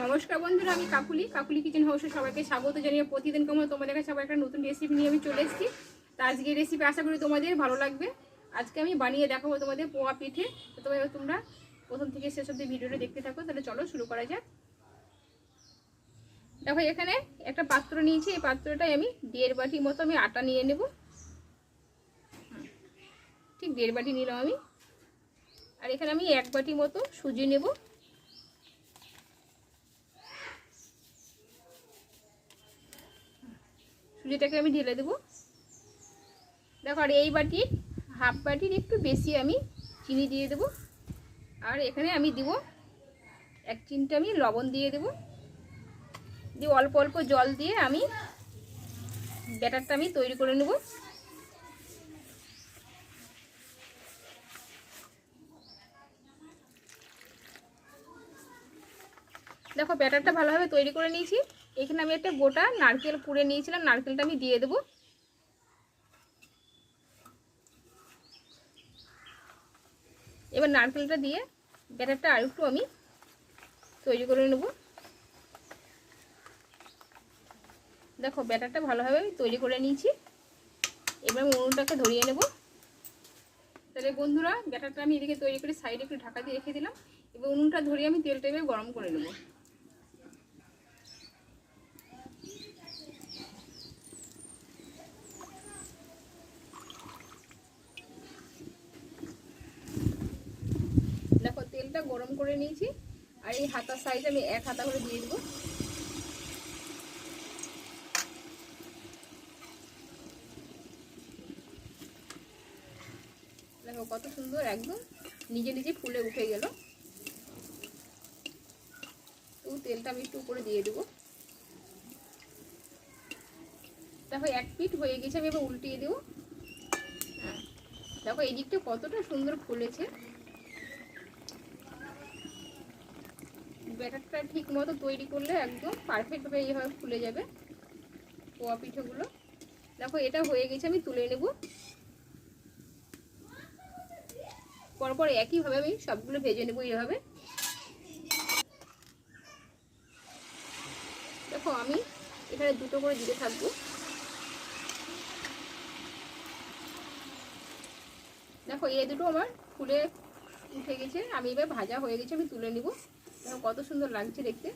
নমস্কার বন্ধুরা, আমি কাকুলি। কাকুলি কিচেন হাউসে সবাইকে স্বাগত জানিয়ে প্রতিদিন কেমন তোমাদের কাছে আবার একটা নতুন রেসিপি নিয়ে আমি চলে এসেছি। তা আজকে রেসিপি আশা করি তোমাদের ভালো লাগবে। আজকে আমি বানিয়ে দেখাবো তোমাদের পোয়া পিঠে। তো তোমরা প্রথম থেকে শেষ অব্দি ভিডিওটা দেখতে থাকো, তাহলে চলো শুরু করা যাক। দেখো, এখানে একটা পাত্র নিয়েছি। এই পাত্রটায় আমি দেড় বাটি মতো আমি আটা নিয়ে নেব। ঠিক দেড় বাটি নিলাম আমি। আর এখানে আমি এক বাটি মতো সুজি নেব। সুজিটাকে আমি ঢেলে দেবো। দেখো, আর এই বাটির হাফ বাটির একটু বেশি আমি চিনি দিয়ে দেবো। আর এখানে আমি দিব এক চিনটা আমি লবণ দিয়ে দেবো। দিয়ে অল্প অল্প জল দিয়ে আমি ব্যাটারটা আমি তৈরি করে নেব। দেখো ব্যাটারটা ভালোভাবে তৈরি করে নিয়েছি। এখানে আমি একটা গোটা নারকেল কুড়ে নিয়েছিলাম, নারকেলটা আমি দিয়ে দেবো। এবার নারকেলটা দিয়ে ব্যাটারটা আর একটু আমি তৈরি করে নেব। দেখো ব্যাটারটা ভালোভাবে আমি তৈরি করে নিয়েছি। এবার আমি উনুনটাকে ধরিয়ে নেব। তাহলে বন্ধুরা, ব্যাটারটা আমি এদিকে তৈরি করে সাইডে একটু ঢাকা দিয়ে রেখে দিলাম। এবার উনুনটা ধরিয়ে আমি তেলটা এবার গরম করে নেব। তেলটা গরম করে নিয়েছি। আর এই হাতার সাইজ আমি এক হাতা করে দিয়ে দেবো। দেখো কত সুন্দর একদম নিজে নিজে ফুলে উঠে গেল। তো তেলটা আমি একটু উপরে দিয়ে দেবো। দেখো এক পিঠ হয়ে গেছে, আমি এবার উল্টিয়ে দেবো। হ্যাঁ দেখো এই দিকটা কতটা সুন্দর ফুলেছে। ব্যাটারটা ঠিক মতো তৈরি করলে একদম পারফেক্টভাবে এইভাবে ফুলে যাবে পোয়া পিঠেগুলো। দেখো, এটা হয়ে গেছে, আমি তুলে নেব। পরপর একইভাবে আমি সবগুলো ভেজে নেব এইভাবে। দেখো, আমি এখানে দুটো করে দিতে থাকব। দেখো এই দুটো আমার ফুলে উঠে গেছে। আমি এবার ভাজা হয়ে গেছে, আমি তুলে নিব। কত সুন্দর লাগছে দেখতে।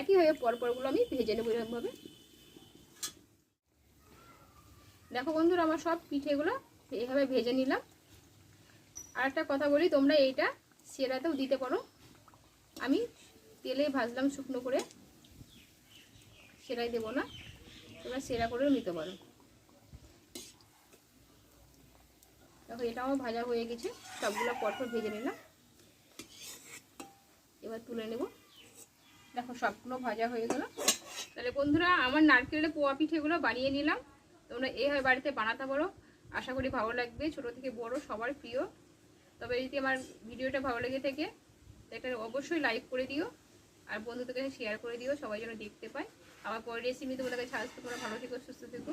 একইভাবে পরপরগুলো আমি ভেজে নেব এরকমভাবে। দেখো বন্ধুরা, আমার সব পিঠেগুলো এইভাবে ভেজে নিলাম। আর একটা কথা বলি, তোমরা এইটা সেরাতেও দিতে পারো। আমি তেলে ভাজলাম শুকনো করে। সেরাই দেবো না। তোমরা সেরা করেও নিতে পারো। দেখো এটা আমার ভাজা হয়ে গেছে। সবগুলো পরপর ভেজে নিলাম। এবার তুলে নেব। দেখো সবগুলো ভাজা হয়ে গেল। তাহলে বন্ধুরা, আমার নারকেলের পোয়া পিঠেগুলো বানিয়ে নিলাম। তোমরা এইভাবে বাড়িতে বানাতে পারো। আশা করি ভালো লাগবে। ছোট থেকে বড়, সবার প্রিয়। তবে যদি আমার ভিডিওটা ভালো লেগে থাকে এটা অবশ্যই লাইক করে দিও। আর বন্ধুদের কাছে শেয়ার করে দিও, সবাই যেন দেখতে পায়। আমার পরের রেসিপি তোমাদের কাছে আসতে তোমরা ভালো থেকো, সুস্থ থেকো।